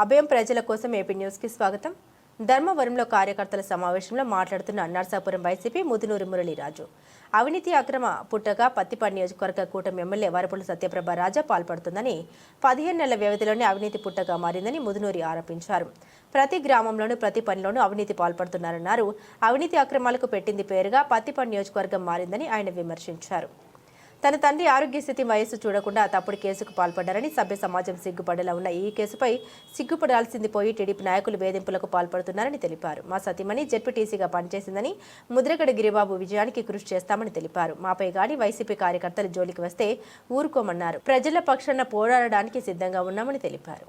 అభయం ప్రజల కోసం ఏపీ న్యూస్కి స్వాగతం. ధర్మవరంలో కార్యకర్తల సమావేశంలో మాట్లాడుతున్న నర్సాపురం వైసీపీ ముదునూరు మురళీరాజు. అవినీతి అక్రమ పుట్టగా పత్తిపాడు నియోజకవర్గ కూటమి ఎమ్మెల్యే వరపుల సత్యప్రభ రాజా పాల్పడుతుందని పదిహేను నెలల వ్యవధిలోనే అవినీతి పుట్టగా మారిందని ముదునూరి ఆరోపించారు. ప్రతి గ్రామంలోనూ ప్రతి పనిలోనూ అవినీతి పాల్పడుతున్నారన్నారు. అవినీతి అక్రమాలకు పెట్టింది పేరుగా పత్తిపాడు నియోజకవర్గం మారిందని ఆయన విమర్శించారు. తన తండ్రి ఆరోగ్య స్థితి వయస్సు చూడకుండా తప్పుడు కేసుకు పాల్పడ్డారని సభ్య సమాజం సిగ్గుపడేలా ఉన్న ఈ కేసుపై సిగ్గుపడాల్సింది పోయి టీడీపీ నాయకులు వేధింపులకు పాల్పడుతున్నారని తెలిపారు. మా సతీమణి జడ్పీటీసీగా పనిచేసిందని ముద్రగడ గిరిబాబు విజయానికి కృషి చేస్తామని తెలిపారు. మాపై గాని వైసీపీ కార్యకర్తలు జోలికి వస్తే ఊరుకోమన్నారు. ప్రజల పక్షాన పోరాడడానికి సిద్ధంగా ఉన్నామని తెలిపారు.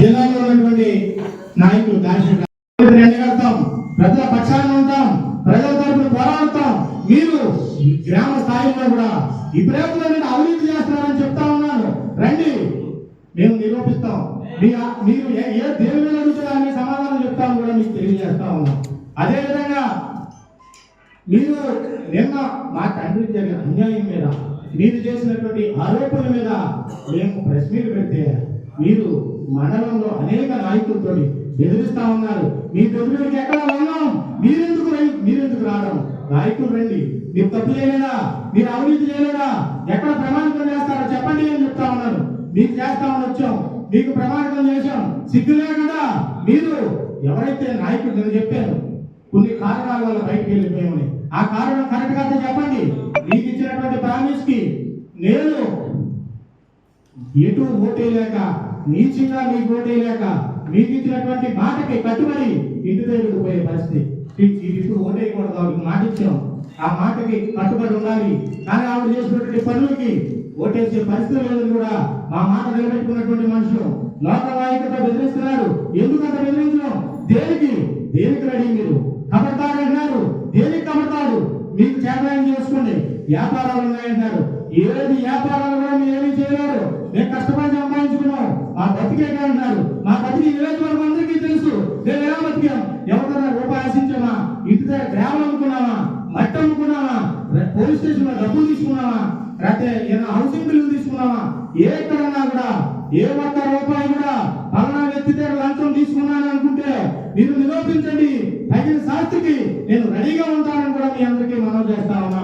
జిల్లాలో ఉన్నటువంటి నాయకులు దార్శనిక ప్రజల పక్షాన్ని ఉంటాం ప్రజల తరపున పోరాడతాం. మీరు గ్రామ స్థాయిలో కూడా విపరీతమైన అవినీతి చేస్తున్నారని చెప్తా ఉన్నాను. రండి. మేము నిరూపిస్తాం. మీరు ఏ- ఏ దేని మీద అడుగుతున్నారని సమాధానం చెప్తాను కూడా మీకు తెలియజేస్తా ఉన్నాం. అదే విధంగా మీరు నిన్న మా తండ్రి జరిగిన అన్యాయం మీద మీరు చేసినటువంటి ఆరోపణల మీద మేము ప్రెస్ మీట్ పెడితే మీరు మండలంలో అనేక నాయకులతో బెదిరిస్తా ఉన్నారు. మీ బెదిరికి ఎక్కడ ఉన్నాం మీరెందుకు మీరెందుకు రావడం? నాయకులు రండి. మీరు తప్పు చేయలేదా? మీరు అవినీతి చేయలేదా? ఎక్కడ ప్రమాణికం చేస్తారో చెప్పండి అని చెప్తా ఉన్నాను. మీకు చేస్తామని వచ్చాం. మీకు ప్రమాణికం చేశాం. సిగ్గు కదా? మీరు ఎవరైతే నాయకుడు నేను చెప్పాను కొన్ని కారణాల వల్ల బయటకు వెళ్ళిపోయామని ఆ కారణం కరెక్ట్గా చెప్పండి. మీకు ఇచ్చినటువంటి ప్రామిస్కి నేను ఎటు ఓటేయలేక నీచిగా మీకు ఓటేయలేక మీకు ఇచ్చినటువంటి మాటకి కట్టుబడి ఇంటి దగ్గరకు పోయే పరిస్థితి ఈ- ఈ ఇప్పుడు ఓటేయకూడదు ఆవిడకి మాట ఇచ్చాం. ఆ మాటకి కట్టుబడి ఉండాలి. కానీ ఆవిడ చేసినటువంటి పనులకి ఓటేసే పరిస్థితి లేదని కూడా మా మాట నిలబెట్టుకున్నటువంటి మనుషులు లోకవాయికత బెదిరిస్తున్నారు. ఎందుకు అంత బెదిరించడం? దేనికి? దేనికి రెడీ మీరు? కబడతాడు అంటున్నారు. దేనికి కబడతాడు మీకు చేతనం చేసుకోండి. వ్యాపారాలు ఉన్నాయంటారు ఏది వ్యాపారాలు కూడా మీరు ఏమీ చేయలేరు. మేము కష్టపడి సంపాదించుకున్నాం. మా బతికే అంటున్నారు. మా బతికి నియోజకవర్గం అందరికీ తెలుసు. మేము ఎలా బతికాం? ఎవరు ఆశించామా ఇంటి గ్రామం అనుకున్నావా? మట్టి అనుకున్నావా? పోలీస్ స్టేషన్లో డబ్బులు తీసుకున్నావా? లేకపోతే ఏదైనా హౌసింగ్ బిల్లు తీసుకున్నావా? ఎక్కడన్నా కూడా ఏ ఒక్క రూపాయి కూడా పలానా వ్యక్తి దగ్గర లంచం తీసుకున్నాను అనుకుంటే మీరు నిరూపించండి తగిన శాస్త్రికి నేను రెడీగా ఉంటానని కూడా మీ అందరికీ మనం చేస్తా ఉన్నా.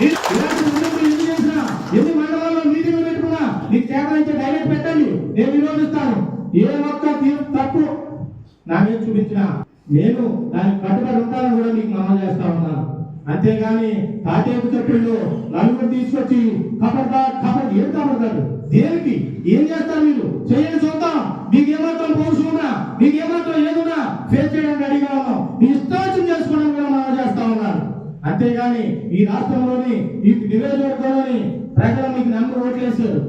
ఎన్ని చేసినా ఎన్ని మండలాల్లో మీటింగ్లు పెట్టుకున్నా మీకు చేతనైతే డైరెక్ట్ పెట్టండి. నేను నిరోధిస్తాను. ఏ ఒక్క తప్పు నా మీద చూపించినా నేను దానికి కట్టుబడి ఉంటానని కూడా మీకు మనం చేస్తా ఉన్నాను. అంతేగాని తాటేపు చెప్పుల్లో నలుగురు తీసుకొచ్చి కబడ్డా కబడ్డీ ఏం కబడ్డాడు దేనికి? ఏం చేస్తారు మీరు? చేయండి చూద్దాం. మీకు ఏమాత్రం పౌరుషం ఉన్నా మీకు ఏమాత్రం ఏదున్నా ఫేస్ చేయడానికి అడిగా ఉన్నాం. మీ ఇష్టాచం చేసుకోవడానికి కూడా మనం చేస్తా ఉన్నారు అంతేగాని ఈ రాష్ట్రంలోని ఈ నివేదికలోని ప్రజలు మీకు నమ్మి ఓట్లేశారు.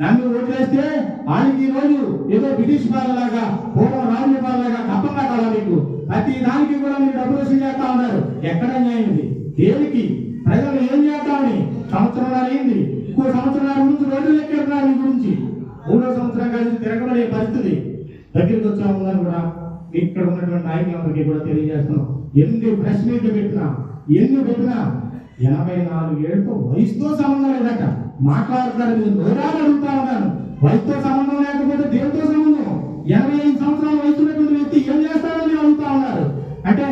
నన్ను ఓట్లేస్తే వాళ్ళకి ఈ రోజు ఏదో బ్రిటిష్ పాలలాగా పూర్వం రాజుల పాలలాగా కప్పం కట్టాలా మీకు? ప్రతి దానికి కూడా మీరు డబ్బులు వసూలు చేస్తా ఉన్నారు. ఎక్కడ న్యాయం ఇది దేనికి? ప్రజలు ఏం చేస్తామని సంవత్సరం అయింది. ఇంకో సంవత్సరాల గురించి రోజులు ఎక్కేస్తున్నారు మీ గురించి. మూడో సంవత్సరం కలిసి తిరగబడే పరిస్థితి. దగ్గరికి వచ్చా ఉందని కూడా. ఇక్కడ ఉన్నటువంటి నాయకులందరికీ కూడా తెలియజేస్తున్నాం. ఎన్ని ప్రెస్ మీట్లు పెట్టినా ఎన్ని పెట్టినా ఎనభై నాలుగు ఏళ్ళతో వయసుతో సంబంధం లేదట. మాట్లాడుతారు మీరు నోరాలు అడుగుతా ఉన్నాను. వయసుతో సంబంధం లేకపోతే దేనితో సంబంధం? ఎనభై ఐదు సంవత్సరాల వయసున్నటువంటి వ్యక్తి ఏం చేస్తారని అడుగుతా ఉన్నారు అంటే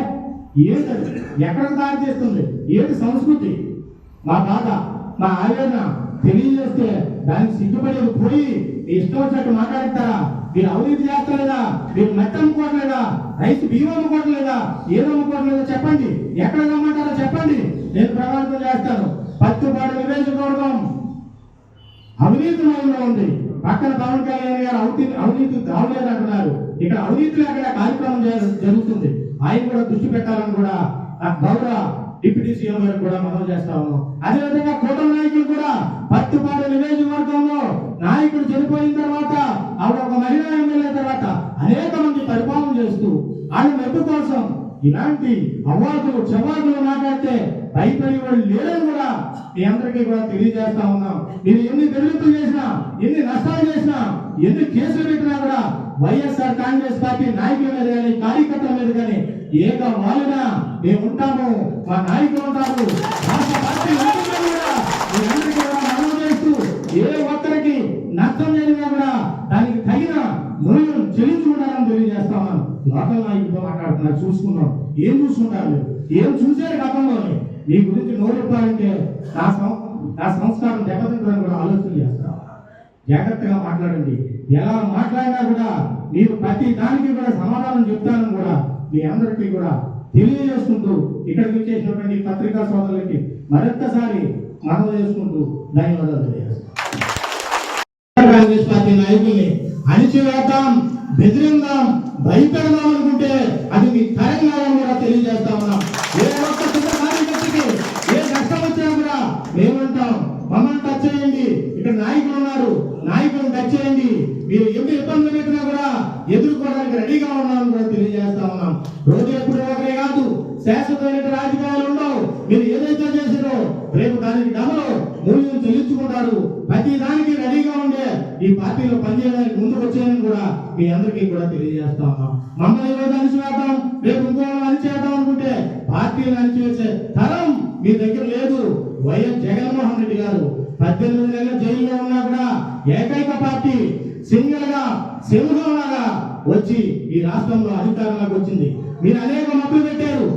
ఏంటది ఎక్కడికి దారి చేస్తుంది? ఏంటి సంస్కృతి? మా బాధ మా ఆవేదన తెలియజేస్తే దానికి సిగ్గుపడేది పోయి ఇష్టం వచ్చినట్టు మాట్లాడతారా? మీరు అవినీతి చేస్తలేదా? మీరు మెత్త అమ్ముకోవట్లేదా? రైతు బియ్యం అమ్ముకోవట్లేదా? ఏదో అమ్ముకోవట్లేదా? చెప్పండి. ఎక్కడ రమ్మంటారో చెప్పండి నేను ప్రభావితం చేస్తాను పత్తుపాడు నివేదికవర్గం అవినీతి మయంలో ఉంది. పక్కన పవన్ కళ్యాణ్ గారు అవినీతి అవినీతి అవలేదు అంటున్నారు ఇక్కడ అవినీతి లేకుండా కార్యక్రమం జరుగుతుంది. ఆయన కూడా దృష్టి పెట్టాలని కూడా ఆ గౌరవ డిప్యూటీ సీఎం గారికి కూడా మనం చేస్తా ఉన్నాం. అదేవిధంగా కూటమి నాయకులు కూడా పత్తిపాడు నియోజకవర్గంలో నాయకుడు చనిపోయిన తర్వాత ఆవిడ ఒక మహిళా ఎమ్మెల్యే తర్వాత అనేక మంది పరిపాలన చేస్తూ ఆయన మెప్పు కోసం ఇలాంటి అవాకులు చవాదులు మాట్లాడితే భయపడి వాళ్ళు లేరని కూడా మీ అందరికీ కూడా తెలియజేస్తా ఉన్నాం. నేను ఎన్ని బెదిరింపులు చేసినా ఎన్ని నష్టాలు చేసినా ఎన్ని కేసులు పెట్టినా కూడా వైఎస్ఆర్ కాంగ్రెస్ పార్టీ నాయకుల మీద కానీ కార్యకర్తల మీద కానీ ఏక వాలిన మేము ఉంటాము. మా నాయకులు ఉంటారు. రాష్ట్ర పార్టీ నాయకులు కూడా మీ అందరికీ కూడా మనవి చేస్తూ ఏ ఒక్కరికి నష్టం జరిగినా కూడా దానికి తగిన మూల్యం చెల్లించుకుంటారని తెలియజేస్తా ఉన్నాను లోకల్ నాయకులతో చూసుకున్నాం ఏం చూసుకుంటారు ఏం చూశారు గతంలోనే? మీ గురించి నోరెప్పాలంటే నా సం- నా సంస్కారం దెబ్బతింటుందని కూడా ఆలోచన చేస్తా. జాగ్రత్తగా మాట్లాడండి. ఎలా మాట్లాడినా కూడా మీరు ప్రతి దానికి కూడా సమాధానం చెప్తానని కూడా మీ అందరికీ కూడా తెలియజేసుకుంటూ ఇక్కడికి వచ్చేసినటువంటి పత్రికా సోదరులకి మరొక్కసారి మనవి చేసుకుంటూ ధన్యవాదాలు తెలియజేస్తాం. కాంగ్రెస్ పార్టీ నాయకుల్ని అణిచివేద్దాం బెదిరిందాం భయపెడదాం అనుకుంటే అది మీ తరం కాదని కూడా తెలియజేస్తా ఉన్నాం ఏ ఒక్క చిన్న కార్యకర్తకి ఏ కష్టం వచ్చినా కూడా మేమంటాం మమ్మల్ని టచ్ చేయండి ఇక్కడ నాయకులు ఉన్నారు నాయకులను టచ్ చేయండి మీరు ఎన్ని ఇబ్బందులు పెట్టినా కూడా ఎదుర్కోవడానికి రెడీగా ఉన్నామని కూడా తెలియజేస్తా ఉన్నాం రోజు ఎప్పుడు ఒకరే కాదు శాశ్వతమైన రాజకీయాలు ఉండవు. మీరు ఏదైతే చేసిరో రేపు దానికి డబల్ మూల్యం చెల్లించుకుంటారు ప్రతి దానికి రెడీగా ఉండే ఈ పార్టీలో పనిచేయడానికి ముందుకు వచ్చేయని కూడా మీ అందరికీ కూడా తెలియజేస్తా ఉన్నాం. మమ్మల్ని ఈరోజు అణిచివేద్దాం. రేపు ఇంకో అణిచేద్దాం అనుకుంటే పార్టీలు అణిచివేసే తరం మీ దగ్గర లేదు. వైఎస్ జగన్మోహన్ రెడ్డి గారు పద్దెనిమిది నెలల జైల్లో ఉన్నా కూడా ఏకైక పార్టీ సింగిల్గా సింహంలాగా వచ్చి ఈ రాష్ట్రంలో అధికారంలోకి వచ్చింది. మీరు అనేక మబ్బులు పెట్టారు.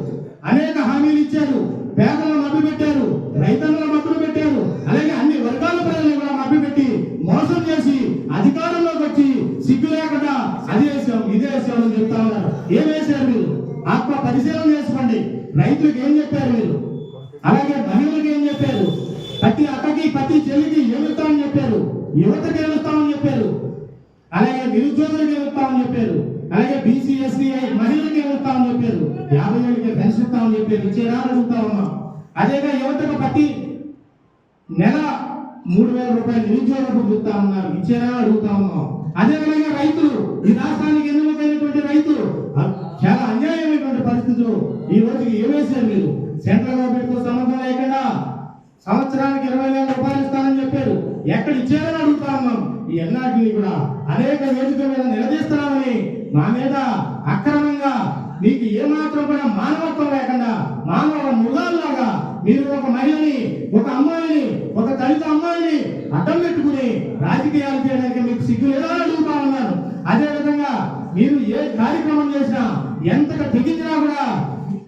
అనేక హామీలు ఇచ్చారు. పేదలను మభ్య పెట్టారు రైతులను మభ్య పెట్టారు అలాగే అన్ని వర్గాల ప్రజలను కూడా మభ్య పెట్టి మోసం చేసి అధికారంలోకి వచ్చి సిగ్గు లేకుండా అది వేసాం ఇది వేసాం అని చెప్తా ఉన్నారు. ఏం వేశారు మీరు? ఆత్మ పరిశీలన చేసుకోండి. రైతులకు ఏం చెప్పారు మీరు? అలాగే మహిళలకు ఏం చెప్పారు? ప్రతి అక్కకి ప్రతి చెల్లికి ఏమిస్తామని చెప్పారు. యువతకి ఏమిస్తామని చెప్పారు. అలాగే నిరుద్యోగులకు ఏమిస్తామని చెప్పారు. అలాగే బీసీ ఎస్సీ మహిళలకు ఏమిస్తామని చెప్పారు. యాభై ఏళ్ళకి పెన్షన్ ఇస్తామని చెప్పారు. ఇచ్చేరా అడుగుతా ఉన్నాం అదేగా యువతకు ప్రతి నెల మూడు వేల రూపాయలు నిరుద్యోగ చూస్తా ఉన్నారు ఇచ్చేరా అడుగుతా ఉన్నాం అదేవిధంగా రైతులు ఈ రాష్ట్రానికి ఎన్నుకైనటువంటి రైతులు చాలా అన్యాయమైనటువంటి పరిస్థితులు ఈ రోజుకి ఏమేసారు మీరు? సెంట్రల్ గవర్నమెంట్తో సంబంధం లేకుండా సంవత్సరానికి ఇరవై వేల రూపాయలు ఇస్తానని చెప్పారు. ఎక్కడ ఇచ్చారని అడుగుతా ఉన్నాం ఈ ఎన్నాటిని కూడా అనేక వేదిక మీద అక్రమంగా మీకు ఏమాత్రం కూడా మానవత్వం లేకుండా మానవ మృగాల్లాగా మీరు ఒక మహిళని ఒక అమ్మాయిని ఒక దళిత అమ్మాయిని అడ్డం పెట్టుకుని రాజకీయాలు చేయడానికి మీకు సిగ్గు లేదా అని అడుగుతా ఉన్నాను అదే మీరు ఏ కార్యక్రమం చేసినా ఎంతగా తెగించినా కూడా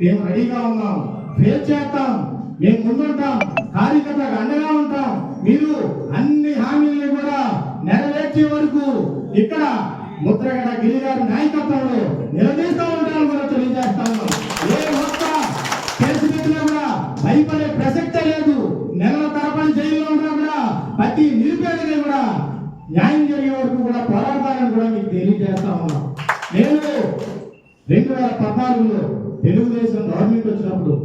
మేము రెడీగా ఉన్నాం ఫేస్ చేస్తాం మేము ముందుంటాం కార్యకర్తలకు అండగా ఉంటాం. మీరు అన్ని హామీలను కూడా నెరవేర్చే వరకు ఇక్కడ ముద్రగడ గిరి గారి నాయకత్వంలో నిలదీస్తూ ఉంటామని కూడా తెలియజేస్తా ఉన్నాం ఏ ఒక్క కేసు కూడా భయపడే ప్రసక్తే లేదు. నెలల తరబడి జైల్లో ఉన్నా కూడా ప్రతి నిరుపేదకి కూడా న్యాయం జరిగే వరకు కూడా పోరాడతారని కూడా మీకు తెలియజేస్తా ఉన్నాం. నేను రెండు వేల పద్నాలుగులో తెలుగుదేశం గవర్నమెంట్ వచ్చినప్పుడు